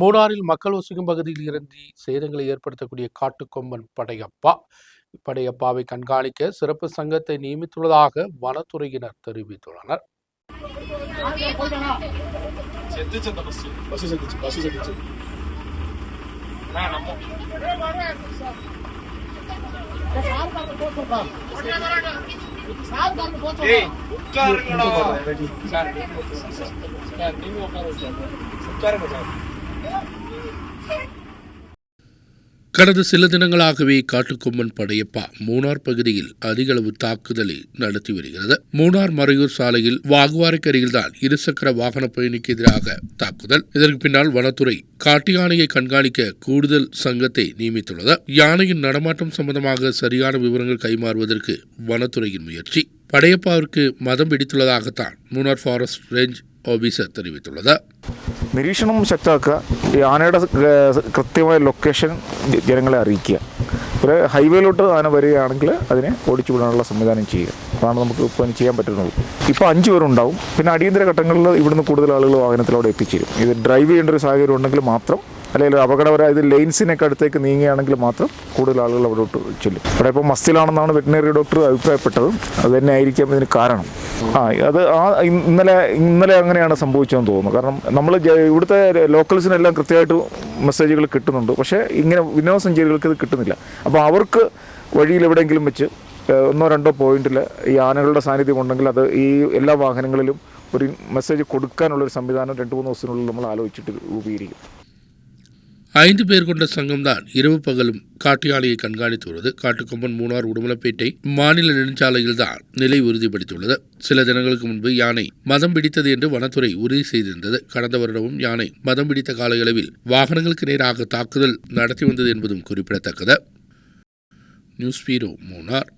மூணாறில் மக்கள் வசிக்கும் பகுதியில் இறங்கி சேதங்களை ஏற்படுத்தக்கூடிய காட்டுக்கொம்பன் படையப்பா. படையப்பாவை கண்காணிக்க சிறப்பு சங்கத்தை நியமித்துள்ளதாக வனத்துறையினர் தெரிவித்துள்ளனர். உட்காருங்கடா. சார், சார், நீங்க உட்காருங்க சார். கடந்த சில தினங்களாகவே காட்டுக்கொம்பன் படையப்பா மூணார் பகுதியில் அதிக அளவு தாக்குதலை நடத்தி வருகிறது. மூணார் மறையூர் சாலையில் வாகுவாரைக்கு அருகில்தான் இருசக்கர வாகன பயணிக்கு எதிராக தாக்குதல். இதற்கு பின்னால் வனத்துறை காட்டு யானையை கண்காணிக்க கூடுதல் சங்கத்தை நியமித்துள்ளது. யானையின் நடமாட்டம் சம்பந்தமாக சரியான விவரங்கள் கைமாறுவதற்கு வனத்துறையின் முயற்சி. படையப்பாவிற்கு மதம் பிடித்துள்ளதாகத்தான் மூணார் ஃபாரஸ்ட் ரேஞ்ச் ஆபீசர் தெரிவித்துள்ளது. നിരീക്ഷണം ശക്തമാക്കുക. ഈ ആനയുടെ കൃത്യമായ ലൊക്കേഷൻ ജനങ്ങളെ അറിയിക്കുക. ഒരു ഹൈവേയിലോട്ട് ആന വരികയാണെങ്കിൽ അതിനെ ഓടിച്ചു വിടാനുള്ള സംവിധാനം ചെയ്യുക. അതാണ് നമുക്ക് ഇപ്പോൾ ചെയ്യാൻ പറ്റുന്നത്. ഇപ്പോൾ അഞ്ച് പേരുണ്ടാവും. പിന്നെ അടിയന്തര ഘട്ടങ്ങളിൽ ഇവിടുന്ന് കൂടുതൽ ആളുകൾ വാഹനത്തിലൂടെ എത്തിച്ചേരും. ഇത് ഡ്രൈവ് ചെയ്യേണ്ട ഒരു സാഹചര്യം ഉണ്ടെങ്കിൽ മാത്രം അല്ലെങ്കിൽ അപകടകര ഇത് ലെയിൻസിനൊക്കെ അടുത്തേക്ക് നീങ്ങുകയാണെങ്കിൽ മാത്രം കൂടുതൽ ആളുകൾ അവിടോട്ട് ചെല്ലും. ഇവിടെ ഇപ്പോൾ മസ്തിലാണെന്നാണ് വെറ്റിനറി ഡോക്ടർ അഭിപ്രായപ്പെട്ടത്. അത് തന്നെ ആയിരിക്കാം ഇതിന് കാരണം. ആ അത് ആ ഇന്നലെ ഇന്നലെ അങ്ങനെയാണ് സംഭവിച്ചതെന്ന് തോന്നുന്നു. കാരണം നമ്മൾ ഇവിടുത്തെ ലോക്കൽസിനെല്ലാം കൃത്യമായിട്ട് മെസ്സേജുകൾ കിട്ടുന്നുണ്ട്. പക്ഷേ ഇങ്ങനെ വിനോദസഞ്ചാരികൾക്ക് ഇത് കിട്ടുന്നില്ല. അപ്പോൾ അവർക്ക് വഴിയിൽ എവിടെയെങ്കിലും വെച്ച് ഒന്നോ രണ്ടോ പോയിന്റിൽ ഈ ആനകളുടെ സാന്നിധ്യം ഉണ്ടെങ്കിൽ അത് ഈ എല്ലാ വാഹനങ്ങളിലും ഒരു മെസ്സേജ് കൊടുക്കാനുള്ള ഒരു സംവിധാനം രണ്ട് മൂന്ന് ദിവസത്തിനുള്ളിൽ നമ്മൾ ആലോചിച്ചിട്ട് രൂപീകരിക്കും. ஐந்து பேர் கொண்ட சங்கம்தான் இரவு பகலும் காட்டு யானையை கண்காணித்து வருது காட்டுக்கொம்பன் மூணார் உடுமலைப்பேட்டை மாநில நெடுஞ்சாலையில்தான் நிலை உறுதிப்படுத்தியுள்ளது. சில தினங்களுக்கு முன்பு யானை மதம் பிடித்தது என்று வனத்துறை உறுதி செய்திருந்தது. கடந்த வருடமும் யானை மதம் பிடித்த காலயளவில் வாகனங்களுக்கு நேராக தாக்குதல் நடத்தி வந்தது என்பதும் குறிப்பிடத்தக்கது. News bureau Munnar.